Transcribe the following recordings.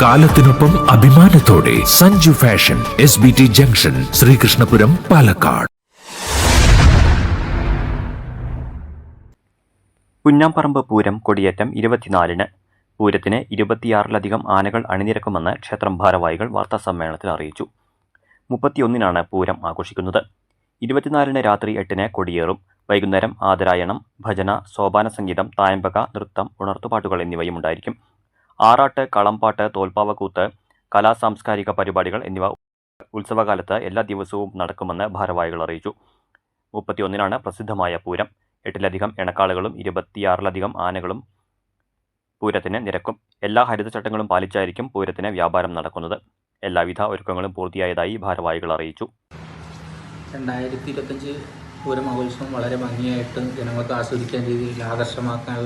കാലത്തിനൊപ്പം അഭിമാനത്തോടെ Sanju fashion S B T junction Sreekrishnapuram Palakkad. Punnamparambu Pooram കൊടിയേറ്റം ഇരുപത്തിനാലിന്. പൂരത്തിന് ഇരുപത്തിയാറിലധികം ആനകൾ അണിനിരക്കുമെന്ന് ക്ഷേത്രം ഭാരവാഹികൾ വാർത്താസമ്മേളനത്തിൽ അറിയിച്ചു. മുപ്പത്തിയൊന്നിനാണ് പൂരം ആഘോഷിക്കുന്നത്. ഇരുപത്തിനാലിന് രാത്രി എട്ടിന് കൊടിയേറും. വൈകുന്നേരം ആദരായണം ഭജന സോപാന സംഗീതം തായമ്പക നൃത്തം ഉണർത്തുപാട്ടുകൾ എന്നിവയും ഉണ്ടായിരിക്കും. ആറാട്ട് കളംപാട്ട് തോൽപ്പാവക്കൂത്ത് കലാസാംസ്കാരിക പരിപാടികൾ എന്നിവ ഉത്സവകാലത്ത് എല്ലാ ദിവസവും നടക്കുമെന്ന് ഭാരവാഹികൾ അറിയിച്ചു. മുപ്പത്തിയൊന്നിനാണ് പ്രസിദ്ധമായ പൂരം. എട്ടിലധികം എണക്കാളുകളും ഇരുപത്തിയാറിലധികം ആനകളും പൂരത്തിന് നിരക്കും. എല്ലാ ഹരിതചട്ടങ്ങളും പാലിച്ചായിരിക്കും പൂരത്തിന് വ്യാപാരം നടക്കുന്നത്. എല്ലാവിധ ഒരുക്കങ്ങളും പൂർത്തിയായതായി ഭാരവാഹികൾ അറിയിച്ചു. രണ്ടായിരത്തി ഇരുപത്തഞ്ച് പൂരം മഹോത്സവം വളരെ ഭംഗിയായിട്ട് ജനങ്ങൾക്ക് ആസ്വദിക്കാൻ രീതിയിൽ ആകർഷമാക്കാൻ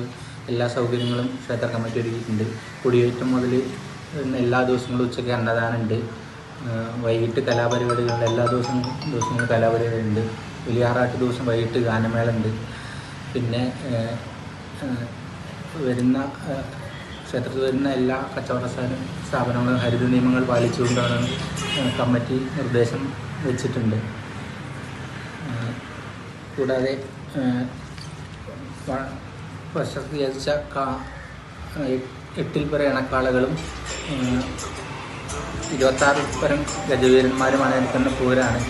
എല്ലാ സൗകര്യങ്ങളും ക്ഷേത്ര കമ്മിറ്റി ഒരുക്കിയിട്ടുണ്ട്. കുടിയേറ്റം മുതൽ എല്ലാ ദിവസങ്ങളും ഉച്ചയ്ക്ക് അന്നദാനമുണ്ട് വൈകിട്ട് കലാപരിപാടികളുണ്ട്. എല്ലാ ദിവസവും ദിവസങ്ങളും കലാപരിപാടികളുണ്ട്. വലിയാറാട്ട് ദിവസം വൈകിട്ട് ഗാനമേള ഉണ്ട് പിന്നെ വരുന്ന ക്ഷേത്രത്തിൽ വരുന്ന എല്ലാ കച്ചവട സ്ഥാപനങ്ങളും ഹരിത നിയമങ്ങൾ പാലിച്ചുകൊണ്ടാണ് കമ്മിറ്റി നിർദ്ദേശം വെച്ചിട്ടുണ്ട്. കൂടാതെ പ്രശസ്തി കാ- എട്ടിൽ പരം ഇണക്കാളുകളും ഇരുപത്താറിൽ പരം ഗജവീരന്മാരുമാണ് എടുക്കുന്ന പൂരാണ്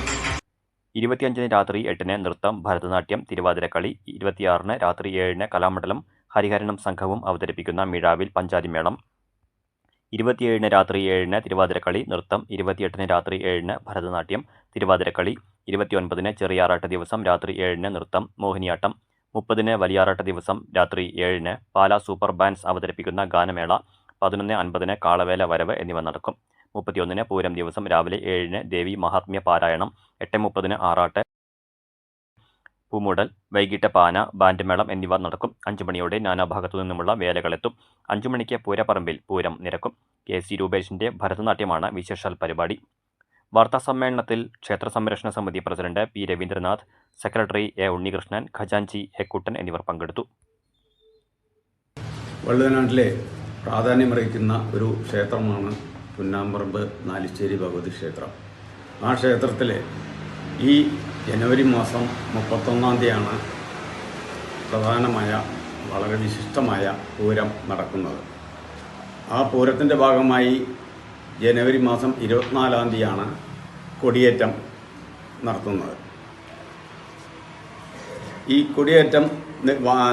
ഇരുപത്തിയഞ്ചിന് രാത്രി എട്ടിന് നൃത്തം ഭരതനാട്യം തിരുവാതിരക്കളി ഇരുപത്തിയാറിന് രാത്രി ഏഴിന് കലാമണ്ഡലം ഹരിഹരണം സംഘവും അവതരിപ്പിക്കുന്ന മിഴാവിൽ പഞ്ചാരിമേളം ഇരുപത്തിയേഴിന് രാത്രി ഏഴിന് തിരുവാതിരക്കളി നൃത്തം ഇരുപത്തിയെട്ടിന് രാത്രി ഏഴിന് ഭരതനാട്യം തിരുവാതിരക്കളി ഇരുപത്തിയൊൻപതിന് ചെറിയാറാട്ട് ദിവസം രാത്രി ഏഴിന് നൃത്തം മോഹിനിയാട്ടം മുപ്പതിന് വലിയാറാട്ട ദിവസം രാത്രി ഏഴിന് പാലാ സൂപ്പർ ബാൻസ് അവതരിപ്പിക്കുന്ന ഗാനമേള പതിനൊന്ന് അൻപതിന് കാളവേല വരവ് എന്നിവ നടക്കും. മുപ്പത്തിയൊന്നിന് പൂരം ദിവസം രാവിലെ ഏഴിന് ദേവി മഹാത്മ്യ പാരായണം എട്ട് മുപ്പതിന് ആറാട്ട് പൂമുടൽ വൈകിട്ട് പാന ബാൻഡ് മേളം എന്നിവ നടക്കും. അഞ്ചുമണിയോടെ നാനാഭാഗത്തു നിന്നുമുള്ള വേലകളെത്തും. അഞ്ചുമണിക്ക് പൂരപ്പറമ്പിൽ പൂരം നിരക്കും. കെ സി രൂപേഷിന്റെ ഭരതനാട്യമാണ് വിശേഷാൽ പരിപാടി. വാർത്താ സമ്മേളനത്തിൽ ക്ഷേത്ര സംരക്ഷണ സമിതി president P Ravindranath secretary A Unnikrishnan ഖജാൻജി A Kuttan എന്നിവർ പങ്കെടുത്തു. വള്ളുവനാട്ടിലെ പ്രാധാന്യമറിയിക്കുന്ന ഒരു ക്ഷേത്രമാണ് പുന്നാമ്പറമ്പ് നാലിശ്ശേരി ഭഗവതി ക്ഷേത്രം. ആ ക്ഷേത്രത്തിലെ ഈ ജനുവരി മാസം മുപ്പത്തൊന്നാം തീയതിയാണ് പ്രധാനമായ വളരെ വിശിഷ്ടമായ പൂരം നടക്കുന്നത്. ആ പൂരത്തിന്റെ ഭാഗമായി ജനുവരി മാസം ഇരുപത്തിനാലാം തീയതിയാണ് കൊടിയേറ്റം നടത്തുന്നത്. ഈ കൊടിയേറ്റം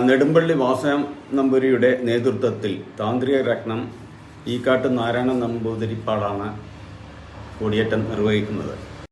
നെടുമ്പള്ളി വാസനം നമ്പൂരിയുടെ നേതൃത്വത്തിൽ താന്ത്രിക രത്നം ഈക്കാട്ട് നാരായണ നമ്പൂതിരിപ്പാടാണ് കൊടിയേറ്റം നിർവഹിക്കുന്നത്.